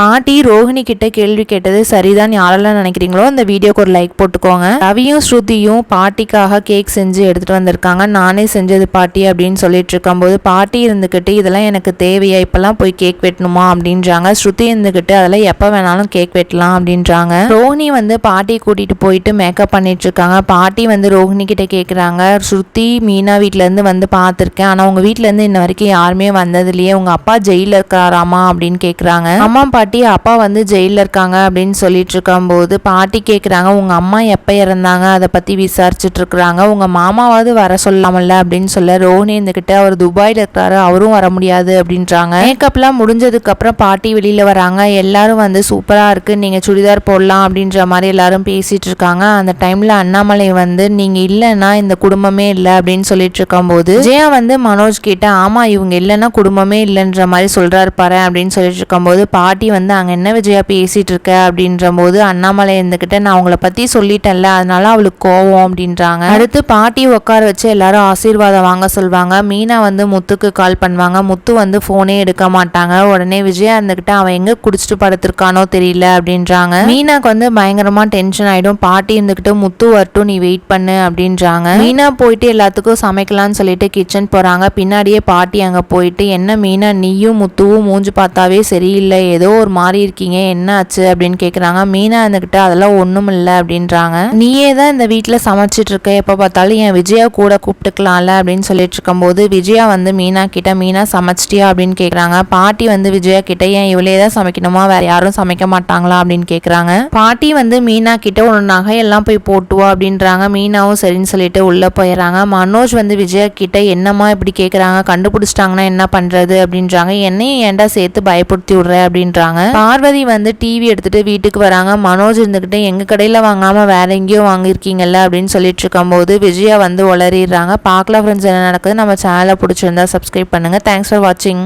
பாட்டி ரோஹிணி கிட்ட கேள்வி கேட்டது சரிதான் யாரெல்லாம் நினைக்கிறீங்களோ அந்த வீடியோக்கு ஒரு லைக் போட்டுக்கோங்க. ரவியும் ஸ்ருதியும் பாட்டிக்காக கேக் செஞ்சு எடுத்துட்டு வந்திருக்காங்க. நானே செஞ்சது பாட்டி அப்படின்னு சொல்லிட்டு இருக்கும்போது பாட்டி இருந்துக்கிட்டு இதெல்லாம் எனக்கு தேவையா? இப்பெல்லாம் போய் கேக் வெட்டணுமா? அப்படின்றாங்க. ஸ்ருதி இருந்துக்கிட்டு அதெல்லாம் எப்போ வேணாலும் கேக் வெட்டலாம் அப்படின்றாங்க. ரோஹிணி வந்து பாட்டி கூட்டிட்டு போயிட்டு மேக்கப் பண்ணிட்டு இருக்காங்க. பாட்டி வந்து ரோஹிணி கிட்ட கேட்குறாங்க ஸ்ருதி மீனா வீட்ல இருந்து வந்து பார்த்துருக்கேன் ஆனால் உங்க வீட்ல இருந்து இன்ன வரைக்கும் யாருமே வந்தது இல்லையே உங்க அப்பா ஜெயிலில் இருக்காராமா? அப்படின்னு கேட்குறாங்க அம்மா பாட்டி அப்பா வந்து ஜெயிலில் இருக்காங்க அப்படின்னு சொல்லிட்டு இருக்கும்போது பாட்டி கேட்குறாங்க உங்கள் அம்மா எப்போ இறந்தாங்க? அதை பற்றி விசாரிச்சுட்டு இருக்கிறாங்க உங்கள் மாமாவாவது வர சொல்லாமல்ல? அப்படின்னு சொல்ல ரோஹினி இருந்துக்கிட்ட அவர் துபாயில் இருக்கிறாரு அவரும் வர முடியாது அப்படின்றாங்க. மேக்கப்லாம் முடிஞ்சதுக்கப்புறம் பாட்டி வெளியில் வராங்க. எல்லாரும் வந்து சூப்பராக இருக்குது நீங்கள் சுடிதார் போடலாம் அப்படின்ற மாதிரி எல்லாரும் பேசிகிட்டு இருக்காங்க அந்த டைமில் அண்ணாமலை வந்து நீங்கள் இல்லைன்னா இந்த குடும்பமே இல்லை அப்படின்னு சொல்லிட்டு இருக்கும்போது ஜெயா வந்து மனோஜ் கிட்ட ஆமாம் இவங்க இல்லைன்னா குடும்பமே இல்லைன்ற மாதிரி சொல்கிறாரு பாரு அப்படின்னு சொல்லிட்டு இருக்கும்போது பாட்டி வந்து அங்கே என்ன விஜயா பேசிகிட்டு இருக்க அப்படின்ற போது அண்ணாமலை இருந்துக்கிட்ட நான் அவங்கள பற்றி சொல்லிட்டேன்ல அதனால அவளுக்கு கோவம் அப்படின்றாங்க. அடுத்து பாட்டி உட்கார வச்சு எல்லாரும் ஆசீர்வாதம் வாங்க சொல்லுவாங்க மீனா வந்து முத்துக்கு கால் பண்ணுவாங்க. முத்து வந்து ஃபோனே எடுக்க மாட்டாங்க. உடனே விஜயா இருந்துக்கிட்ட அவன் எங்கே குடிச்சிட்டு படுத்திருக்கானோ தெரியல அப்படின்றாங்க. மீனாக்கு வந்து பயங்கரமாக டென்ஷன் ஆகிடும் பாட்டி இருந்துக்கிட்டு முத்து வரட்டும் நீ வெயிட் பண்ணு அப்படின்றாங்க. மீனா போயிட்டு எல்லாத்துக்கும் சமைக்கலாம்னு சொல்லிட்டு கிச்சன் போகிறாங்க பின்னாடியே பாட்டி அங்கே போயிட்டு என்ன மீனா நீயும் முத்துவும் மூஞ்சி பார்த்தாவே சரியில்லை. ஏதோ ஒரு மாதிரி இருக்கீங்க என்ன ஆச்சு அப்படின்னு கேட்குறாங்க மீனா இருந்துக்கிட்ட அதெல்லாம் ஒன்றும் இல்லை அப்படின்றாங்க. நீயே தான் இந்த வீட்டில் சமைச்சிட்டு இருக்க. எப்போ பார்த்தாலும் என் விஜயா கூட கூப்பிட்டுக்கலாம்ல அப்படின்னு சொல்லிட்டு இருக்கும்போது விஜயா வந்து மீனா கிட்ட மீனா சமைச்சிட்டியா? அப்படின்னு கேட்குறாங்க பாட்டி வந்து விஜயா கிட்ட ஏன் இவளே தான் சமைக்கணுமா? வேற யாரும் சமைக்க மாட்டாங்களா? அப்படின்னு கேட்குறாங்க பாட்டி வந்து மீனா கிட்ட ஒரு நகையெல்லாம் போய் போட்டுவா அப்படின்றாங்க. மீனாவும் சரின்னு சொல்லிட்டு உள்ளே போயிடுறாங்க மனோஜ் வந்து விஜயா கிட்ட என்னம்மா இப்படி கேட்குறாங்க கண்டுபிடிச்சிட்டாங்கன்னா என்ன பண்ணுறது அப்படின்றாங்க. என்னையும் ஏன்டா சேர்த்து பயப்படுத்தி விடுற? அப்படின்றாங்க. பார்வதி வந்து டிவி எடுத்துட்டு வீட்டுக்கு வராங்க. மனோஜ் இருந்துக்கிட்டு எங்கள் கடையில் வாங்காமல் வேற எங்கேயோ வாங்கியிருக்கீங்கல்ல? அப்படின்னு சொல்லிட்டு இருக்கும்போது விஜயா வந்து உளறிடுறாங்க. பார்க்கலாம் ஃப்ரெண்ட்ஸ் என்ன நடக்குது நம்ம சேனலை பிடிச்சிருந்தா சப்ஸ்கிரைப் பண்ணுங்க. தேங்க்ஸ் ஃபார் வாட்சிங்